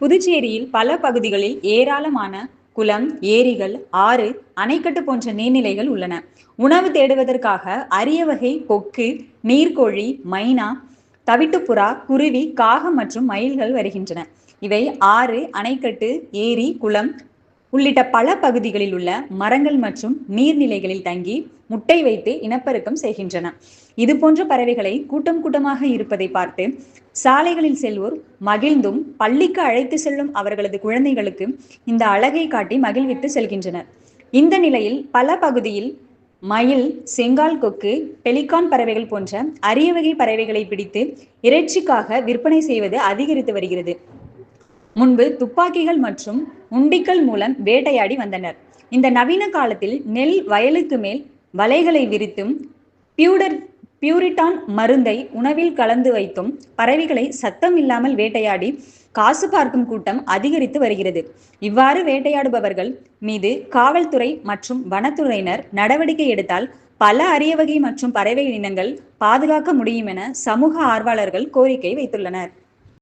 புதுச்சேரியில் பல பகுதிகளில் ஏராளமான குளம் ஏரிகள் ஆறு அணைக்கட்டு போன்ற நீர்நிலைகள் உள்ளன. உணவு தேடுவதற்காக அரிய வகை கொக்கு நீர்க்கோழி மைனா தவிட்டுப்புறா குருவி காகம் மற்றும் மயில்கள் வருகின்றன. இவை ஆறு அணைக்கட்டு ஏரி குளம் உள்ளிட்ட பல பகுதிகளில் உள்ள மரங்கள் மற்றும் நீர்நிலைகளில் தங்கி முட்டை வைத்து இனப்பெருக்கம் செய்கின்றன. இது போன்ற பறவைகளை கூட்டம் கூட்டமாக இருப்பதை பார்த்து சாலைகளில் செல்வோர் மகிழ்ந்தும் பள்ளிக்கு அழைத்து செல்லும் அவர்களது குழந்தைகளுக்கு இந்த அழகை காட்டி மகிழ்வித்து செல்கின்றனர். இந்த நிலையில் பல பகுதியில் மயில் செங்கால் கொக்கு பெலிகான் பறவைகள் போன்ற அரிய வகை பறவைகளை பிடித்து இறைச்சிக்காக விற்பனை செய்வது அதிகரித்து வருகிறது. முன்பு துப்பாக்கிகள் மற்றும் உண்டிக்கல் மூலம் வேட்டையாடி வந்தனர். இந்த நவீன காலத்தில் நெல் வயலுக்கு மேல் வலைகளை விரித்தும் பியூடர் பியூரிட்டான் மருந்தை உணவில் கலந்து வைத்தும் பறவைகளை சத்தம் இல்லாமல் வேட்டையாடி காசு பார்க்கும் கூட்டம் அதிகரித்து வருகிறது. இவ்வாறு வேட்டையாடுபவர்கள் மீது காவல்துறை மற்றும் வனத்துறையினர் நடவடிக்கை எடுத்தால் பல அரிய வகை மற்றும் பறவை இனங்கள் பாதுகாக்க முடியும் என சமூக ஆர்வலர்கள் கோரிக்கை வைத்துள்ளனர்.